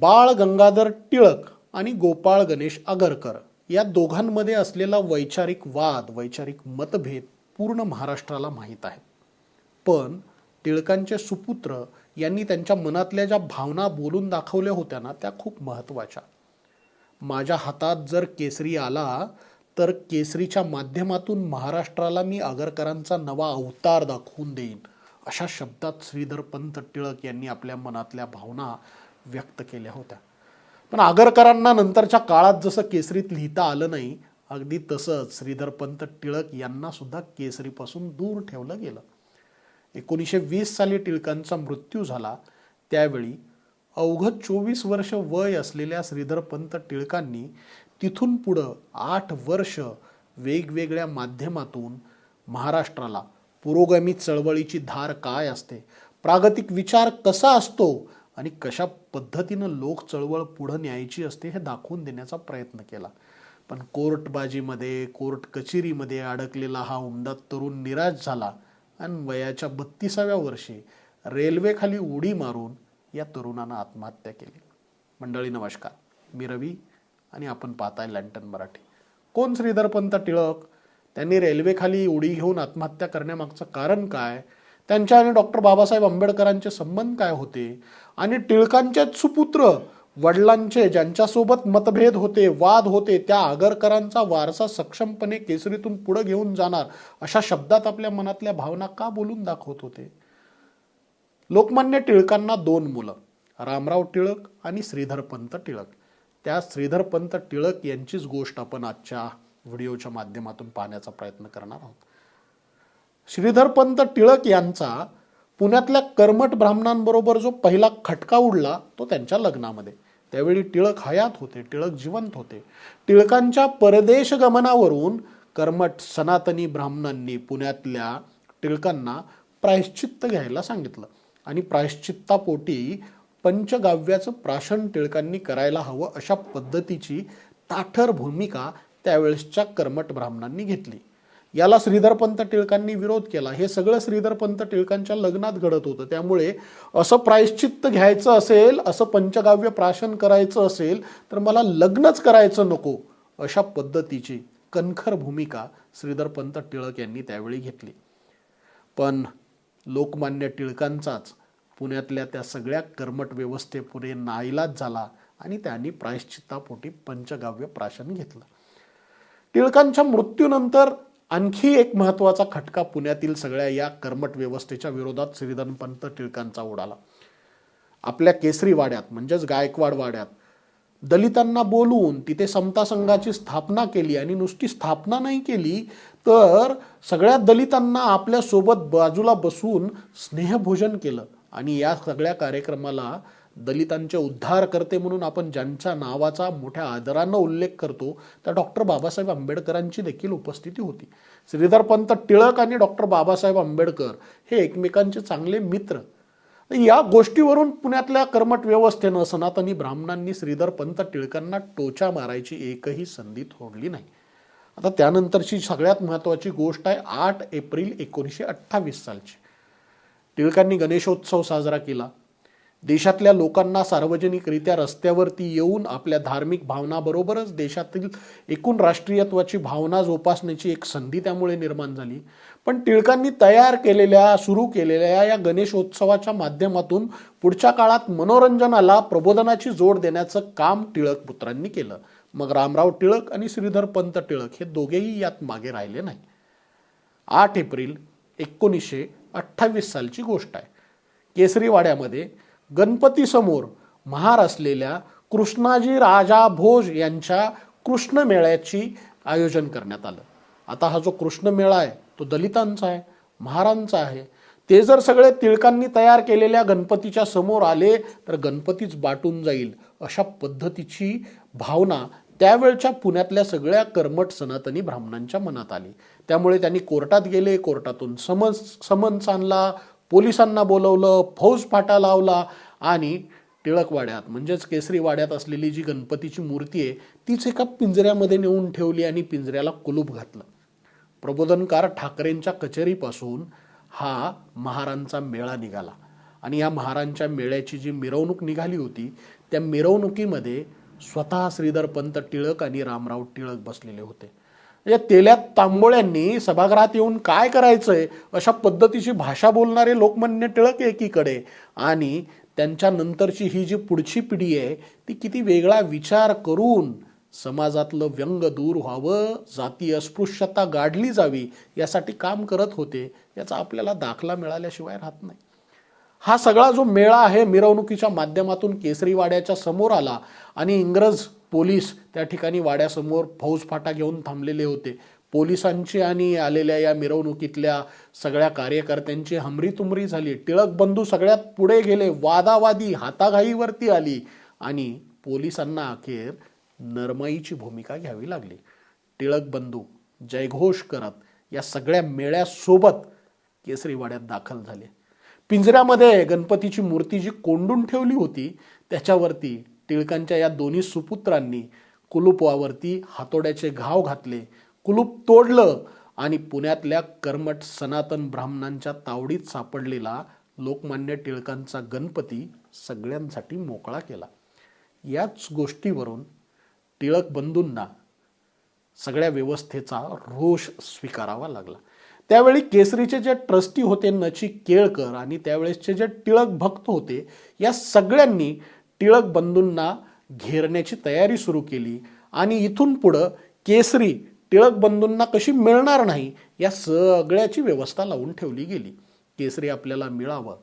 बाळ गंगाधर टिळक आणि गोपाळ गणेश आगरकर या दोघांमध्ये असलेला वैचारिक वाद वैचारिक मतभेद पूर्ण महाराष्ट्राला माहीत आहे पण टिळकांचे सुपुत्र यांनी त्यांच्या मनातल्या ज्या भावना बोलून दाखवल्या होत्या ना त्या खूप महत्त्वाच्या. माझ्या हातात जर केसरी आला तर केसरीच्या माध्यमातून महाराष्ट्राला मी आगरकरांचा नवा अवतार दाखवून देईन अशा शब्दात श्रीधर पंत टिळक यांनी आपल्या मनातल्या भावना व्यक्त केल्या होत्या. पण आगरकरांना नंतरच्या काळात जसं केसरीत लिहिता आलं नाही अगदी तसंच श्रीधर पंत टिळक यांना सुद्धा केसरीपासून दूर ठेवलं गेलं. एकोणीसशे वीस साली टिळकांचा मृत्यू झाला त्यावेळी अवघं चोवीस वर्ष वय असलेल्या श्रीधर पंत टिळकांनी तिथून पुढं आठ वर्ष वेगवेगळ्या माध्यमातून महाराष्ट्राला पुरोगामी चळवळीची धार काय असते प्रागतिक विचार कसा असतो आणि कशा पद्धतीनं लोक चळवळ पुढं न्यायची असते हे दाखवून देण्याचा प्रयत्न केला. पण कोर्टबाजीमध्ये कोर्ट कचेरीमध्ये अडकलेला हा उमदा तरुण निराश झाला आणि वयाच्या बत्तीसाव्या वर्षी रेल्वेखाली उडी मारून या तरुणानं आत्महत्या केली. मंडळी नमस्कार. मी रवी आणि आपण पाहताय लँटन मराठी. कोण श्रीधरपंत टिळक? त्यांनी रेल्वेखाली उडी घेऊन आत्महत्या करण्यामागचं कारण काय? त्यांच्या आणि डॉक्टर बाबासाहेब आंबेडकरांचे संबंध काय होते? आणि टिळकांचे सुपुत्र वडिलांचे ज्यांच्यासोबत मतभेद होते वाद होते त्या आगरकरांचा वारसा सक्षमपणे केसरीतून पुढे घेऊन जाणार अशा शब्दात आपल्या मनातल्या भावना का बोलून दाखवत होते? लोकमान्य टिळकांना दोन मुलं रामराव टिळक आणि श्रीधरपंत टिळक. त्या श्रीधरपंत टिळक यांचीच गोष्ट आपण आजच्या व्हिडिओच्या माध्यमातून पाहण्याचा प्रयत्न करणार आहोत. श्रीधरपंत टिळक यांचा पुण्यातल्या कर्मट ब्राह्मणांबरोबर जो पहिला खटका उडला तो त्यांच्या लग्नामध्ये. त्यावेळी टिळक हयात होते टिळक जिवंत होते. टिळकांच्या परदेश गमनावरून कर्मट सनातनी ब्राह्मणांनी पुण्यातल्या टिळकांना प्रायश्चित्त घ्यायला सांगितलं. आणि प्रायश्चित्तापोटी पंचगाव्याचं प्राशन टिळकांनी करायला हवं अशा पद्धतीची ताठर भूमिका त्यावेळेसच्या कर्मट ब्राह्मणांनी घेतली. याला श्रीधरपंत टिळकांनी विरोध केला. हे सगळं श्रीधरपंत टिळकांच्या लग्नात घडत होतं. त्यामुळे असं प्रायश्चित्त घ्यायचं असेल असं पंचगाव्य प्राशन करायचं असेल तर मला लग्नच करायचं नको अशा पद्धतीची कणखर भूमिका श्रीधरपंत टिळक यांनी त्यावेळी घेतली. पण लोकमान्य टिळकांचाच पुण्यातल्या त्या सगळ्या कर्मट व्यवस्थेपुढे नाईलाज झाला आणि त्यांनी प्रायश्चित्तापोटी पंचगाव्य प्राशन घेतलं. टिळकांच्या मृत्यूनंतर आणखी एक महत्त्वाचा खटका पुण्यातील सगळ्या या कर्मट व्यवस्थेच्या विरोधात श्रीधनपंत टिळकांचा उडाला. आपल्या केसरी वाड्यात म्हणजेच गायकवाड वाड्यात दलितांना बोलवून तिथे समता संघाची स्थापना केली आणि नुसती स्थापना नाही केली तर सगळ्या दलितांना आपल्यासोबत बाजूला बसून स्नेहभोजन केलं. आणि या सगळ्या कार्यक्रमाला दलितांचे उद्धार करते म्हणून आपण ज्यांच्या नावाचा मोठ्या आदरानं उल्लेख करतो त्या डॉक्टर बाबासाहेब आंबेडकरांची देखील उपस्थिती होती. श्रीधर पंत टिळक आणि डॉक्टर बाबासाहेब आंबेडकर हे एकमेकांचे चांगले मित्र. या गोष्टीवरून पुण्यातल्या कर्मट व्यवस्थेनं सनातनी ब्राह्मणांनी श्रीधर पंत टिळकांना टोचा मारायची एकही संधी थोडली नाही. आता त्यानंतरची सगळ्यात महत्त्वाची गोष्ट आहे आठ एप्रिल एकोणीसशे अठ्ठावीस सालची. टिळकांनी गणेशोत्सव साजरा केला. देशातल्या लोकांना सार्वजनिकरित्या रस्त्यावरती येऊन आपल्या धार्मिक भावनाबरोबरच देशातील एकूण राष्ट्रीयत्वाची भावना जोपासण्याची एक संधी त्यामुळे निर्माण झाली. पण टिळकांनी तयार केलेल्या सुरू केलेल्या या गणेशोत्सवाच्या माध्यमातून पुढच्या काळात मनोरंजनाला प्रबोधनाची जोड देण्याचं काम टिळक पुत्रांनी केलं. मग रामराव टिळक आणि श्रीधर पंत टिळक हे दोघेही यात मागे राहिले नाही. आठ एप्रिल एकोणीसशे अठ्ठावीस सालची गोष्ट आहे. केसरीवाड्यामध्ये गणपतीसमोर महार असलेल्या कृष्णाजी राजा भोज यांच्या कृष्ण मेळ्याची आयोजन करण्यात आलं. आता हा जो कृष्ण मेळा आहे तो दलितांचा आहे महारांचा आहे. ते जर सगळे तिळकांनी तयार केलेल्या गणपतीच्या समोर आले तर गणपतीच बाटून जाईल अशा पद्धतीची भावना त्यावेळच्या पुण्यातल्या सगळ्या कर्मठ सनातनी ब्राह्मणांच्या मनात आली. त्यामुळे त्यांनी कोर्टात गेले कोर्टातून समन्स समन्स आणला पोलिसांना बोलवलं फौज फाटा लावला आणि टिळकवाड्यात म्हणजेच केसरी वाड्यात असलेली जी गणपतीची मूर्ती आहे तीच एका पिंजऱ्यामध्ये नेऊन ठेवली आणि पिंजऱ्याला कुलूप घातलं. प्रबोधनकार ठाकरेंच्या कचेरीपासून हा महारांचा मेळा निघाला आणि या महारांच्या मेळ्याची जी मिरवणूक निघाली होती त्या मिरवणुकीमध्ये स्वतः श्रीधर पंत टिळक आणि रामराव टिळक बसलेले होते. या तेल्या तांबोळ्यांनी सभागृहात येऊन काय करायचंय? अशा पद्धतीची भाषा बोलणारे लोकमान्य टिळक एकीकडे. आणि त्यांच्या नंतरची ही जी पुढची पिढी आहे ती किती वेगळा विचार करून समाजातलं व्यंग दूर व्हावं जातीय अस्पृश्यता गाडली जावी यासाठी काम करत होते याचा आपल्याला दाखला मिळाल्याशिवाय राहत नाही. हा सगळा जो मेळा आहे मिरवणुकीच्या माध्यमातून केसरीवाड्याच्या समोर आला आणि इंग्रज पोलीस त्या ठिकाणी वाड्यासमोर फौजफाटा घेऊन थांबलेले होते. पोलिसांची आणि आलेल्या या मिरवणुकीतल्या सगळ्या कार्यकर्त्यांची हमरीतुमरी झाली. टिळक बंधू सगळ्यात पुढे गेले वादावादी हाताघाईवरती आली आणि पोलिसांना अखेर नरमाईची भूमिका घ्यावी लागली. टिळक बंधू जयघोष करत या सगळ्या मेळ्यासोबत केसरीवाड्यात दाखल झाले. पिंजऱ्यामध्ये गणपतीची मूर्ती जी कोंडून ठेवली होती त्याच्यावरती टिळकांच्या या दोन्ही सुपुत्रांनी कुलुपावरती हातोड्याचे घाव घातले. कुलूप तोडलं आणि पुण्यातल्या कर्मठ सनातन ब्राह्मणांच्या तावडीत सापडलेला लोकमान्य टिळकांचा गणपती सगळ्यांसाठी मोकळा केला. याच गोष्टीवरून टिळक बंधूंना सगळ्या व्यवस्थेचा रोष स्वीकारावा लागला. त्यावेळी केसरीचे जे ट्रस्टी होते नची केळकर आणि त्यावेळेसचे जे टिळक भक्त होते या सगळ्यांनी टिळक बंधूंना घेरण्याची तयारी सुरू केली आणि इथून पुढं केसरी टिळक बंधूंना कशी मिळणार नाही या सगळ्याची व्यवस्था लावून ठेवली गेली. केसरी आपल्याला मिळावं.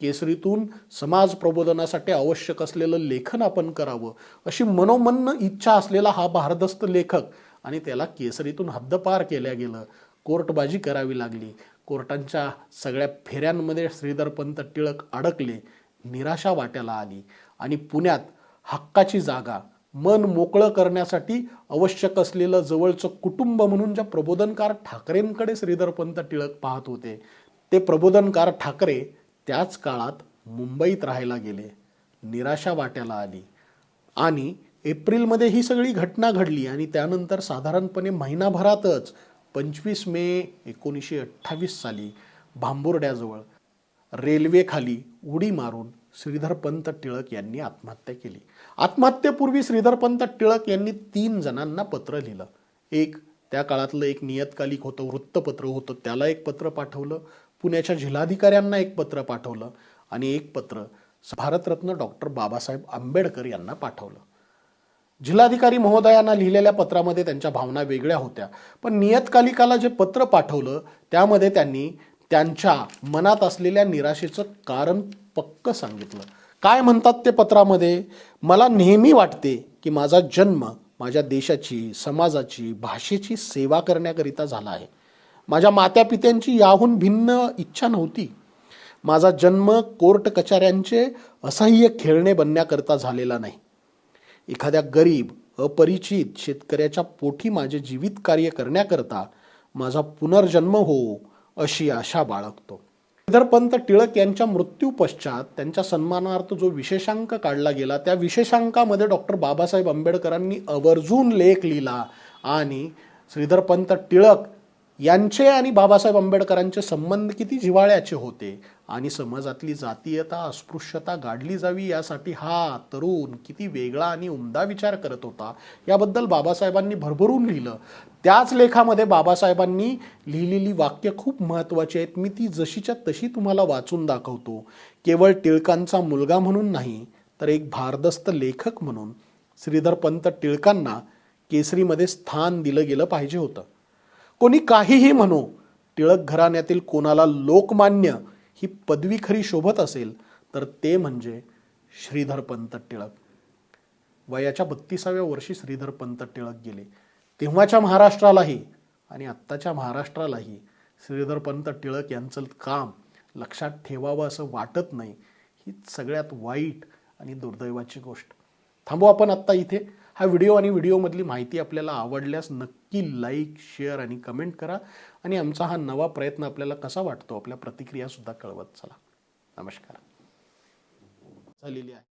केसरीतून समाज प्रबोधनासाठी आवश्यक असलेलं लेखन आपण करावं अशी मनोमन्न इच्छा असलेला हा भारदस्त लेखक आणि त्याला केसरीतून हद्दपार केल्या गेलं. कोर्टबाजी करावी लागली. कोर्टांच्या सगळ्या फेऱ्यांमध्ये श्रीधरपंत टिळक अडकले. निराशा वाट्याला आली. आणि पुण्यात हक्काची जागा मन मोकळं करण्यासाठी आवश्यक असलेलं जवळचं कुटुंब म्हणून ज्या प्रबोधनकार ठाकरेंकडे श्रीधरपंत टिळक पाहत होते ते प्रबोधनकार ठाकरे त्याच काळात मुंबईत राहायला गेले. निराशा वाट्याला आली. आणि एप्रिलमध्ये ही सगळी घटना घडली आणि त्यानंतर साधारणपणे महिनाभरातच पंचवीस मे एकोणीसशे अठ्ठावीस साली भांबुर्ड्याजवळ रेल्वेखाली उडी मारून श्रीधर पंत टिळक यांनी आत्महत्या केली. आत्महत्येपूर्वी श्रीधर पंत टिळक यांनी तीन जणांना पत्र लिहिलं. एक त्या काळातलं एक नियतकालिक होतं वृत्तपत्र होतं. त्याला एक पत्र पाठवलं. पुण्याच्या जिल्हाधिकाऱ्यांना एक पत्र पाठवलं. आणि एक पत्र भारतरत्न डॉक्टर बाबासाहेब आंबेडकर यांना पाठवलं. जिल्हाधिकारी महोदयांना लिहिलेल्या पत्रामध्ये त्यांच्या भावना वेगळ्या होत्या. पण नियतकालिकाला जे पत्र पाठवलं त्यामध्ये त्यांनी त्यांच्या मनात असलेल्या निराशेचं कारण पक्क सांगितलं. काय म्हणतात ते पत्रामध्ये? मला नेहमी वाटते की माझा जन्म माझ्या देशाची समाजाची भाषेची सेवा करण्याकरिता झाला आहे. माझ्या मात्यापित्यांची याहून भिन्न इच्छा नव्हती. माझा जन्म कोर्ट कचाऱ्यांचे असह्य खेळणे बनण्याकरता झालेला नाही. एखाद्या गरीब अपरिचित शेतकऱ्याच्या पोटी माझे जीवित कार्य करण्याकरता माझा पुनर्जन्म हो अशी आशा बाळगतो. श्रीधरपंत टिळक यांच्या मृत्यू पश्चात त्यांच्या सन्मानार्थ जो विशेषांक काढला गेला त्या विशेषांकामध्ये डॉक्टर बाबासाहेब आंबेडकरांनी आवर्जून लेख लिहिला आणि श्रीधरपंत टिळक यांचे आणि बाबासाहेब आंबेडकरांचे संबंध किती जिव्हाळ्याचे होते आणि समाजातली जातीयता अस्पृश्यता गाडली जावी यासाठी हा तरुण किती वेगळा आणि उमदा विचार करत होता याबद्दल बाबासाहेबांनी भरभरून लिहिलं. त्याच लेखामध्ये बाबासाहेबांनी लिहिलेली वाक्य खूप महत्त्वाची आहेत. मी ती जशीच्या तशी तुम्हाला वाचून दाखवतो. केवळ टिळकांचा मुलगा म्हणून नाही तर एक भारदस्त लेखक म्हणून श्रीधर पंत टिळकांना केसरीमध्ये स्थान दिलं गेलं पाहिजे होतं. कोणी काहीही म्हणू टिळक घराण्यातील कोणाला लोकमान्य ही पदवी खरी शोभत असेल तर ते म्हणजे श्रीधर पंत टिळक. वयाच्या बत्तीसाव्या वर्षी श्रीधर पंत टिळक गेले. तेव्हाच्या महाराष्ट्रालाही आणि आत्ताच्या महाराष्ट्रालाही श्रीधर पंत टिळक यांचं काम लक्षात ठेवावं असं वाटत नाही ही सगळ्यात वाईट आणि दुर्दैवाची गोष्ट. थांबू आपण आत्ता इथे. हा व्हिडिओ आणि व्हिडिओमधली माहिती आपल्याला आवडल्यास नक्की लाईक शेअर आणि कमेंट करा. आणि आमचा हा नवा प्रयत्न आपल्याला कसा वाटतो आपल्या प्रतिक्रियासुद्धा कळवत चला. नमस्कार. झालेली आहे.